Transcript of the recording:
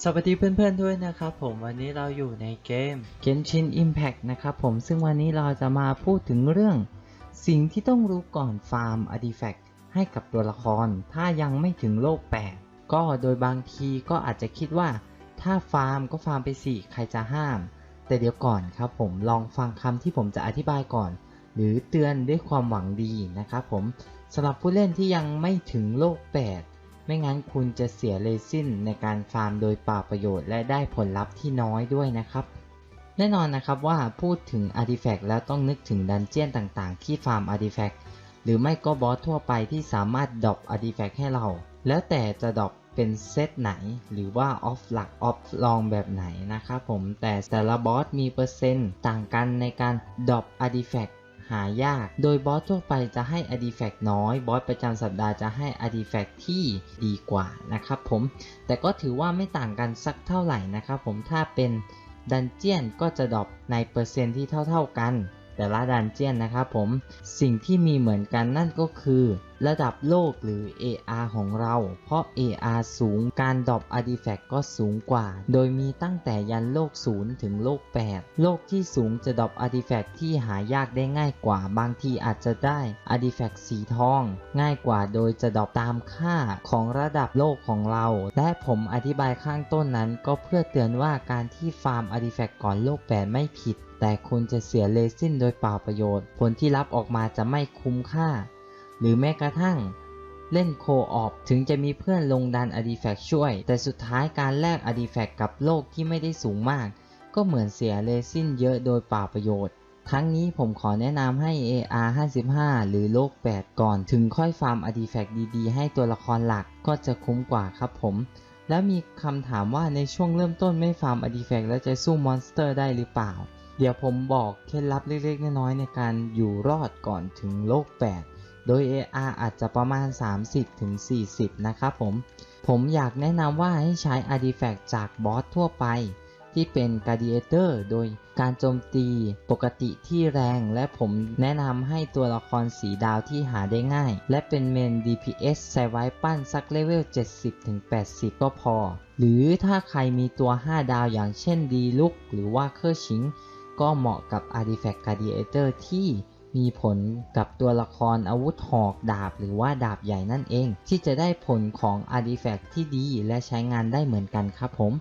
สวัสดีเพื่อนๆด้วยนะครับผมวันนี้เราอยู่ในเกม Genshin Impact นะครับผมซึ่งวันนี้เราจะมาพูดถึงเรื่อง สิ่งที่ต้องรู้ก่อนฟาร์ม Artifact ให้กับตัวละคร ถ้ายังไม่ถึงโลก 8 ก็โดยบางทีก็อาจจะคิดว่า ถ้าฟาร์มก็ฟาร์มไปสิใครจะห้าม แต่เดี๋ยวก่อนครับผมลองฟังคำที่ผมจะอธิบายก่อน หรือเตือนด้วยความหวังดีนะครับผมสำหรับผู้เล่นที่ยังไม่ถึงโลก 8 ไม่งั้นคุณจะเสียเลซินในการฟาร์มโดยเปล่าประโยชน์และได้ผลลัพธ์ที่น้อยด้วยนะครับ แน่นอนนะครับว่าพูดถึงอาร์ติแฟกต์แล้วต้องนึกถึงดันเจียนต่างๆ ที่ฟาร์มอาร์ติแฟกต์หรือไม่ก็บอสทั่วไปที่สามารถดรอปอาร์ติแฟกต์ให้เรา แล้วแต่จะดรอปเป็นเซตไหน หรือว่าออฟหลักออฟลองแบบไหนนะครับผมแต่แต่ละบอสมีเปอร์เซ็นต์ต่างกันในการดรอปอาร์ติแฟกต์ หายาก โดยบอสทั่วไปจะให้อดีแฟกน้อย บอสประจำสัปดาห์จะให้อดีแฟกที่ดีกว่านะครับผม แต่ก็ถือว่าไม่ต่างกันสักเท่าไหร่นะครับผม ถ้าเป็นดันเจียนก็จะดรอปในเปอร์เซ็นต์ที่เท่าๆกัน แต่ละดันเจียนนะครับผม สิ่งที่มีเหมือนกันนั่นก็คือ ระดับโลกหรือ AR ของเรา เพราะ AR สูงการดรอป Artifact ก็สูงกว่า โดยมีตั้งแต่ยันโลก 0 ถึงโลก 8 โลกที่สูงจะดรอป Artifact ที่หายากได้ง่ายกว่า บางทีอาจจะได้ Artifact สีทอง ง่ายกว่าโดยจะดรอปตามค่าของระดับโลกของเรา และผมอธิบายข้างต้นนั้น ก็เพื่อเตือนว่าการที่ฟาร์ม Artifact ก่อนโลก 8 ไม่ผิดแต่คุณจะเสียเลซินโดยเปล่าประโยชน์ ผลที่รับออกมาจะไม่คุ้มค่า หรือแม้กระทั่งเล่นโคออฟถึงจะมีเพื่อนลงดัน Artifact ช่วย แต่สุดท้ายการแลก Artifact กับโลกที่ไม่ได้สูงมาก ก็เหมือนเสียเลซินเยอะโดยเปล่าประโยชน์ ทั้งนี้ผมขอแนะนำให้ AR 55 หรือโลก 8 ก่อนถึงค่อยฟาร์ม Artifact ดีๆ ให้ตัวละครหลักก็จะคุ้มกว่าครับผม แล้วมีคำถามว่าในช่วงเริ่มต้นไม่ฟาร์ม Artifact แล้วจะสู้มอนสเตอร์ได้หรือเปล่า เดี๋ยวผมบอกเคล็ดลับเล็กๆน้อยๆในการอยู่รอดก่อนถึงโลก 8 โดย AR อาจจะประมาณ 30-40 นะครับผม ผมอยากแนะนำว่าให้ใช้ Artifact จากบอสทั่วไป ที่เป็น Gladiator โดยการโจมตีปกติที่แรง และผมแนะนำให้ตัวละครสีดาวที่หาได้ง่าย และเป็นเมน DPS ใส่ไว้ปั้นสักเลเวล 70-80 ก็พอ หรือถ้าใครมีตัว 5 ดาวอย่างเช่นดีลุกหรือว่าเคอร์ชิงก็เหมาะกับ Artifact Gladiator ที่ มีผลกับตัวละครอาวุธหอกดาบหรือว่าดาบใหญ่นั่นเอง ที่จะได้ผลของ Artifact ที่ดีและใช้งานได้เหมือนกันครับผม